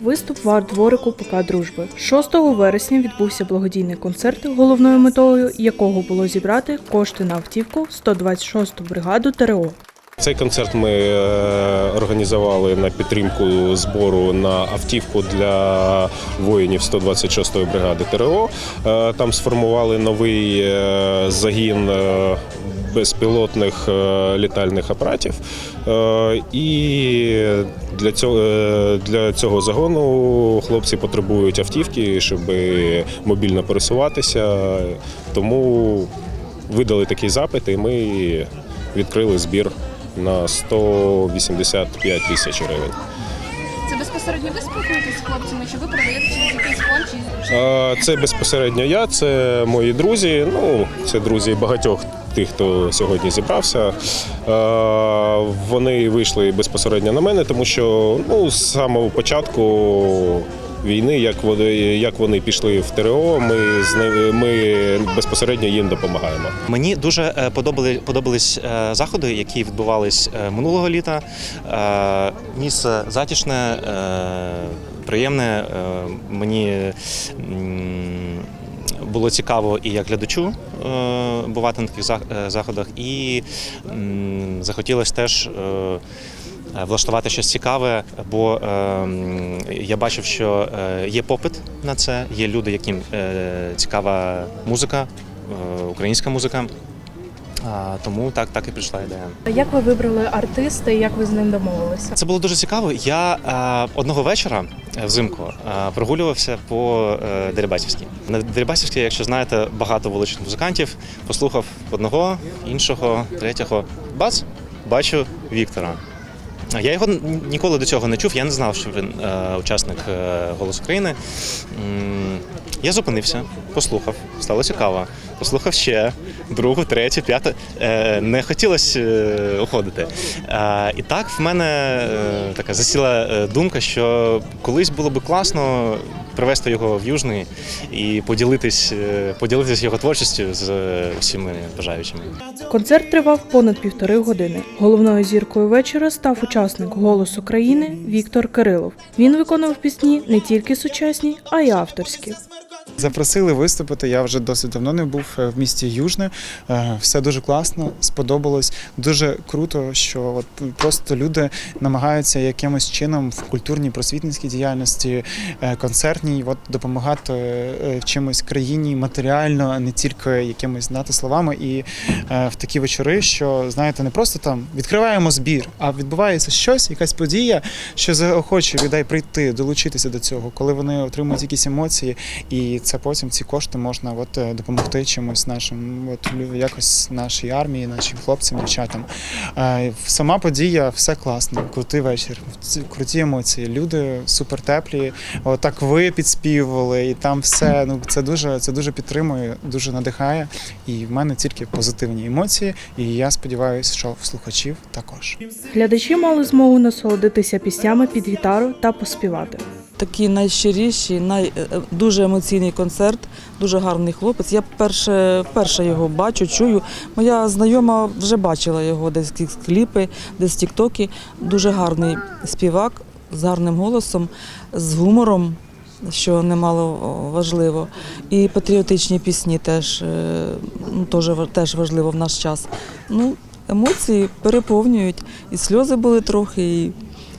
Виступ в арт-дворику ПК Дружби 6 вересня відбувся благодійний концерт, головною метою якого було зібрати кошти на автівку 126-ту бригаду ТРО. Цей концерт ми е, організували на підтримку збору на автівку для воїнів 126-ї бригади ТРО. Е, Там сформували новий е, загін безпілотних е, літальних апаратів. Е, І для цього, е, для цього загону хлопці потребують автівки, щоб мобільно пересуватися. Тому видали такий запит, і ми відкрили збір на 185 тисяч гривень. Це безпосередньо ви спілкуєтесь з хлопцями, чи ви продаєте через якийсь фонд, чи Це безпосередньо я, це мої друзі. Ну, це друзі багатьох тих, хто сьогодні зібрався. Вони вийшли безпосередньо на мене, тому що ну, з самого початку. Війни, як вони, як вони пішли в ТРО, ми ми безпосередньо їм допомагаємо. Мені дуже е, подобали подобались е, заходи, які відбувались е, минулого літа. Місце затишне, е, приємне. Мені було цікаво і як глядачу бувати на таких заходах, і захотілося теж. Е, Влаштувати щось цікаве, бо е, я бачив, що е, є попит на це, є люди, яким е, цікава музика, українська музика. Тому так, так і прийшла ідея. Як ви вибрали артиста і як ви з ним домовилися? Це було дуже цікаво. Я одного вечора взимку прогулювався по Дерибасівській. На Дерибасівській, якщо знаєте, багато вуличних музикантів. Послухав одного, іншого, третього. Бац, бачу Віктора. Я його ніколи до цього не чув, я не знав, що він е, учасник е, «Голос України». М, Я зупинився, послухав, стало цікаво. Послухав ще другу, третю, п'яту. Е, не хотілося е, уходити. Е, і так в мене така засіла думка, що колись було би класно привезти його в Южний і поділитись, поділитись його творчістю з е, бажаючими. Концерт тривав понад півтори години. Головною зіркою вечора став учасник «Голос України» Віктор Кирилов. Він виконував пісні не тільки сучасні, а й авторські. Запросили виступити. Я вже досить давно не був е, в місті Южне. Е, Все дуже класно, сподобалось. Дуже круто, що от просто люди намагаються якимось чином в культурній просвітницькій діяльності, е, концертній, от допомагати в чимось країні матеріально, а не тільки якимись знати словами. І в такі вечори, що знаєте, не просто там відкриваємо збір, а відбувається щось, якась подія, що заохочує людей прийти, долучитися до цього, коли вони отримують якісь емоції, і це потім ці кошти можна от е, допомогти чимось нашим, от якось нашій армії, нашим хлопцям, дівчатам. Е, Сама подія, все класно, крутий вечір, круті емоції. Люди супер теплі. Отак ви підспівували, і там все. Ну це дуже це дуже підтримує, дуже надихає. І в мене тільки позитивні емоції. І я сподіваюся, що в слухачів також. Глядачі мали змогу насолодитися піснями під гітару та поспівати. Такий найщиріший, най, е, дуже емоційний концерт, дуже гарний хлопець. Я перше, перше його бачу, чую. Моя знайома вже бачила його десь кліпи, десь тіктоки. Дуже гарний співак з гарним голосом, з гумором, що немало важливо. І патріотичні пісні теж, е, ну, теж важливо в наш час. Ну, емоції переповнюють. І сльози були трохи, і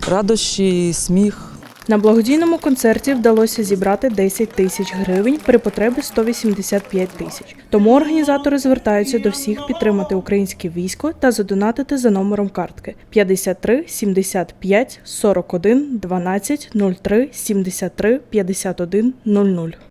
радощі, і сміх. На благодійному концерті вдалося зібрати 10 тисяч гривень при потребі 185 тисяч. Тому організатори звертаються до всіх підтримати українське військо та задонатити за номером картки 53 75 41 12 03 73 51 00.